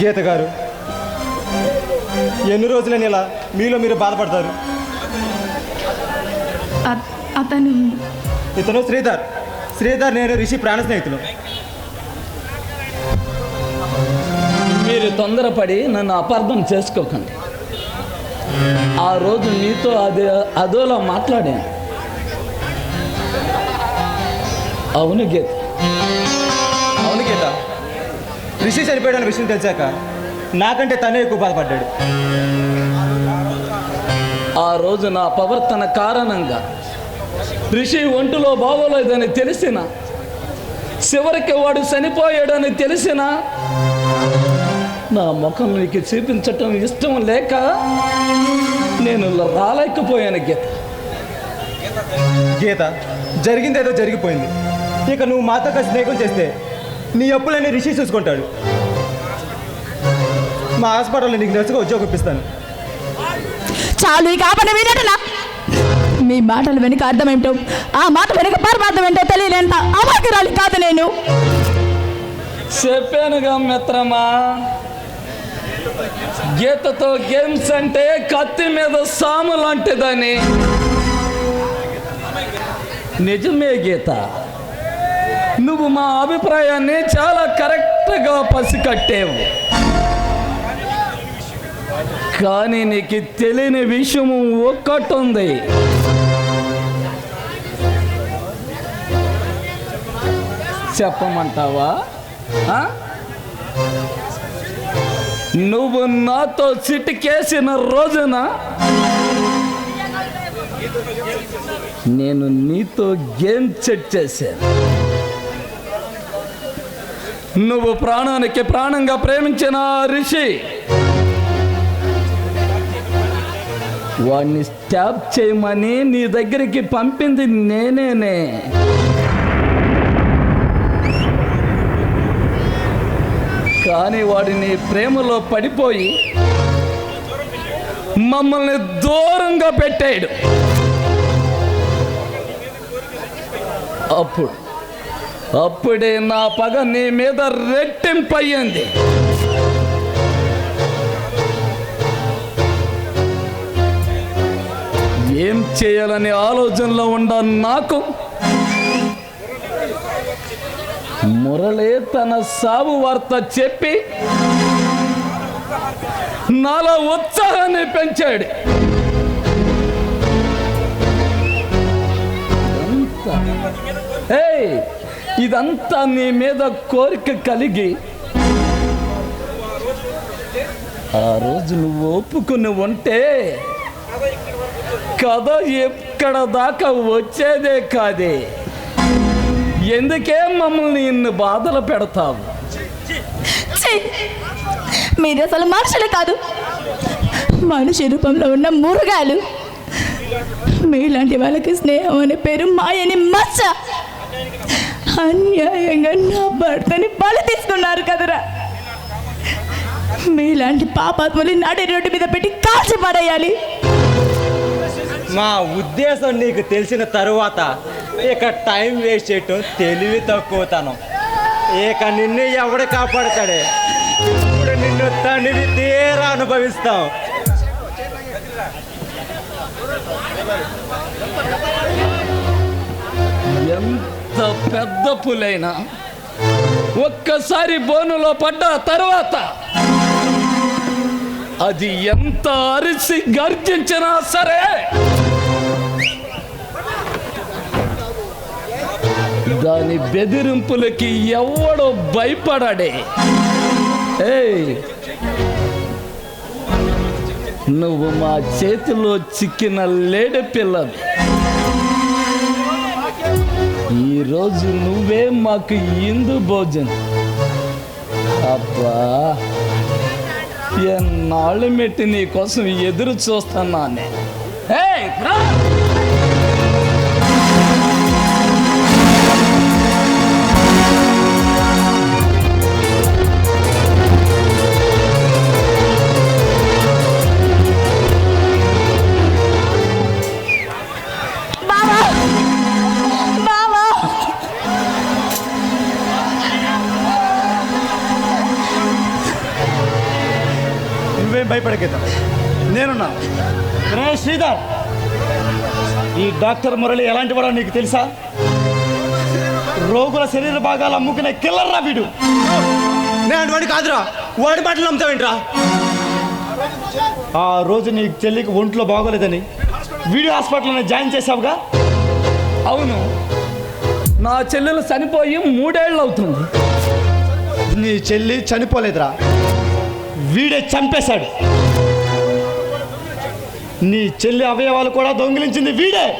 గీత గారు ఎన్ని రోజులని ఇలా మీలో మీరు బాధపడతారు? అతను ఇతను శ్రీధర్. శ్రీధర్ నేను రిషి ప్రాణ స్నేహితులు. మీరు తొందరపడి నన్ను అపార్థం చేసుకోకండి. ఆ రోజు మీతో అదే అదోలా మాట్లాడాను. అవును గీత. రిషి చనిపోయాడన్న విషయం తెలిసాక నాకంటే తనే ఎక్కువ బాధపడ్డాడు. ఆ రోజు నా ప్రవర్తన కారణంగా ఋషి ఒంటిలో బాగోలేదని తెలిసిన చివరికి వాడు చనిపోయాడని తెలిసిన నా ముఖం నీకు చూపించటం ఇష్టం లేక నేను రాలేకపోయాను గీత. గీత జరిగింది ఏదో జరిగిపోయింది. ఇక నువ్వు మాతో కలిసి స్నేహం చేస్తే నీ అప్పులన్నీ రిషి చూసుకుంటాడు. మా హాస్పిటల్లో నీకు నర్సుగా ఉద్యోగం ఇప్పిస్తాను. చాలు ఇక ఆపన వినటనా మీ మాటలు వెనుక అర్థం ఏమిటో ఆ మాట వెనుక పరమార్థం ఏంటో తెలియలేంత అమాయకురాలి కాదు నేను. చెప్పానుగా మిత్రమా? గీతతో గేమ్స్ అంటే కత్తి మీద సాము లాంటిదని. నిజమే గీత. నువ్వు మా అభిప్రాయాన్ని చాలా కరెక్ట్గా పసికట్టేవు. కానీ నీకు తెలియని విషయం ఒక్కటి ఉంది చెప్పమంటావా నువ్వు నాతో చిటికేసిన రోజున నేను నీతో గేమ్ సెట్ చేశాను. నువ్వు ప్రాణానికి ప్రాణంగా ప్రేమించిన ఋషి వాడిని స్టాప్ చేయమని నీ దగ్గరికి పంపింది నేనేనే. కానీ వాడిని ప్రేమలో పడిపోయి మమ్మల్ని దూరంగా పెట్టాడు. అప్పుడు అప్పుడే నా పగ నీ మీద రెట్టింపయ్యింది. ఏం చేయాలనే ఆలోచనలో ఉన్న నాకు మురళే తన సాగు వార్త చెప్పి నాలో ఉత్సాహాన్ని పెంచాడు. ఏ ఏయ్, ఇదంతా నీ మీద కోరిక కలిగి ఆ రోజు నువ్వు ఒప్పుకుని ఉంటే కథ ఎక్కడ దాకా వచ్చేదే కాదే. ఎందుకే మమ్మల్ని ఇన్ని బాధలు పెడతావు? మీరు అసలు మనుషులు కాదు. మనిషి రూపంలో ఉన్న మురుగాలు. మీలాంటి వాళ్ళకి స్నేహం అనే పేరు మాయని మచ్చ. అన్యాయంగా నా భర్తని బలి తీసుకున్నారు కదరా. మీలాంటి పాపాత్మని నాటి రోడ్డు మీద పెట్టి కాల్చి పడేయాలి మా ఉద్దేశం నీకు తెలిసిన తరువాత ఇక టైం వేస్ట్ చేయటం తెలివి తక్కువతనం. ఇక నిన్ను ఎవడు కాపాడతాడే? ఇప్పుడు నిన్ను తండ్రి తీరా అనుభవిస్తాం. ఎంత పెద్ద పులైనా ఒక్కసారి బోనులో పడ్డ తర్వాత అది ఎంత అరిసి గర్జించినా సరే దాని బెదిరింపులకి ఎవడో భయపడాడే. ఏయ్ నువ్వు మా చేతిలో చిక్కిన లేడి పిల్లవి. ఈరోజు నువ్వే మాకు ఇందు భోజనం. అబ్బా ఎన్నాళ్ళు మెట్టి నీ కోసం ఎదురు చూస్తున్నానే. ఏ భయపడే గీత నేనున్నాను రే శ్రీధర్ ఈ డాక్టర్ మురళి ఎలాంటి వాడో నీకు తెలుసా? రోగుల శరీర భాగాలు అమ్ముకునే కిల్లర్ రా వీడు. నేను అటువంటి కాదురా. వాడి మాటలు నమ్ముతావేంట్రా? ఆ రోజు నీ చెల్లికి ఒంట్లో బాగోలేదని వీడియో హాస్పిటల్లో జాయిన్ చేసావుగా అవును. నా చెల్లెలు చనిపోయి మూడేళ్ళు అవుతుంది నీ చెల్లి చనిపోలేదురా. వీడే చంపేశాడు. నీ చెల్లి అవయవాలు కూడా దొంగిలించింది వీడే.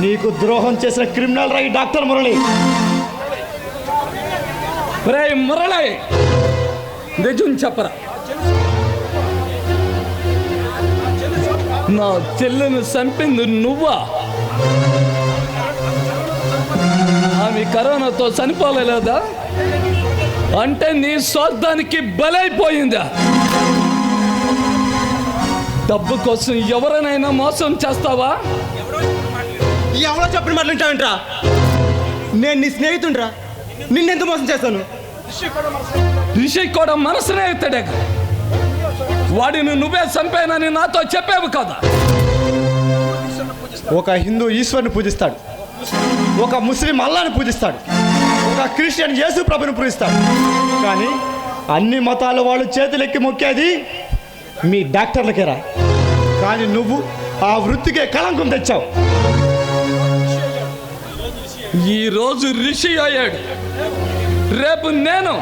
నీకు ద్రోహం చేసిన క్రిమినల్ రై డాక్టర్ మురళి. రే మురళి నిజం చెప్పరా. నా చెల్లెను చంపింది నువ్వా? ఆమె కరోనాతో చనిపోలేదా? అంటే నీ స్వార్థానికి బలైపోయిందా? డబ్బు కోసం ఎవరినైనా మోసం చేస్తావా? ఎవరో చెప్పిన మాటలు వింటావేంట్రా? నేను నీ స్నేహితుడిరా నిన్నెంత మోసం చేస్తాను రిషి కూడా మనసునే ఎత్తాడే వాడిని నువ్వే చంపానని నాతో చెప్పావు కదా. ఒక హిందూ ఈశ్వరుని పూజిస్తాడు. ఒక ముస్లిం అల్లాని పూజిస్తాడు. ఒక క్రిస్టియన్ యేసు ప్రభుని పూజిస్తాడు కానీ అన్ని మతాల వాళ్ళు చేతులెక్కి మొక్కేది మీ డాక్టర్లకేరా. కానీ నువ్వు ఆ వృత్తికే కళంకం తెచ్చావు. ఈరోజు రిషి అయ్యాడు. రేపు నేను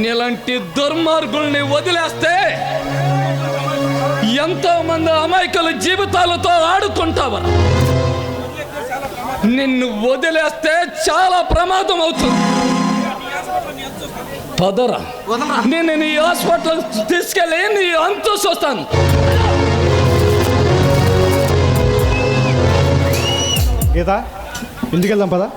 నీలాంటి దుర్మార్గుల్ని వదిలేస్తే ఎంతో మంది అమాయకుల జీవితాలతో ఆడుకుంటావా? నిన్ను వదిలేస్తే చాలా ప్రమాదం అవుతుంది. పదరా. నేను నీ హాస్పిటల్ తీసుకెళ్ళి నీ అంతు చూస్తాను. గీత ఇంటికి వెళ్దాం పదా.